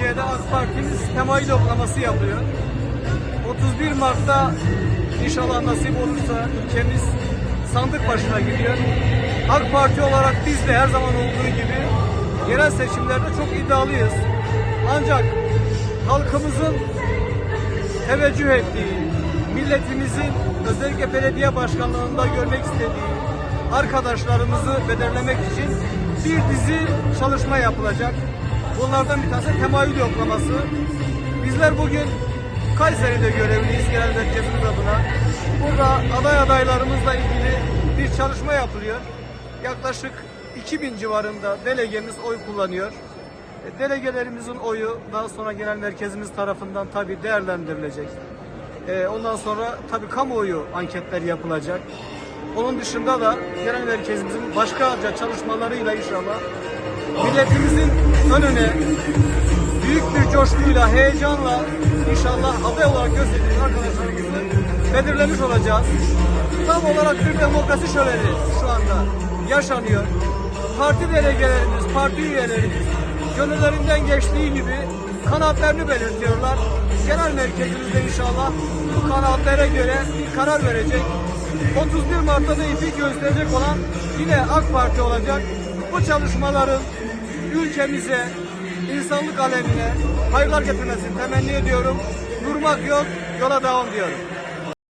Türkiye'de AK Parti'miz temayül oklaması yapıyor. 31 Mart'ta inşallah nasip olursa ülkemiz sandık başına gidiyor. AK Parti olarak biz de her zaman olduğu gibi yerel seçimlerde çok iddialıyız. Ancak halkımızın teveccüh ettiği, milletimizin özellikle belediye başkanlığında görmek istediği arkadaşlarımızı belirlemek için bir dizi çalışma yapılacak. Bunlardan bir tanesi temayül yoklaması. Bizler bugün Kayseri'de görevliyiz genel merkezimiz adına. Burada aday adaylarımızla ilgili bir çalışma yapılıyor. Yaklaşık 2000 civarında delegemiz oy kullanıyor. E, Delegelerimizin oyu daha sonra genel merkezimiz tarafından tabi değerlendirilecek. E, ondan sonra tabi kamuoyu anketler yapılacak. Onun dışında da genel merkezimizin başkaca çalışmalarıyla inşallah milletimizin önüne büyük bir coşkuyla, heyecanla inşallah aday olarak gösterdiğimiz arkadaşlarımızı belirlemiş olacağız. Tam olarak bir demokrasi şöleni şu anda yaşanıyor. Parti delegelerimiz, parti üyelerimiz gönüllerinden geçtiği gibi kanaatlerini belirtiyorlar. Genel merkezimizde inşallah bu kanaatlere göre karar verecek. 31 Mart'ta da ipi gösterecek olan yine AK Parti olacak. Bu çalışmaların ülkemize, insanlık alemine hayırlar getirmesini temenni ediyorum. Durmak yok, yola devam diyorum.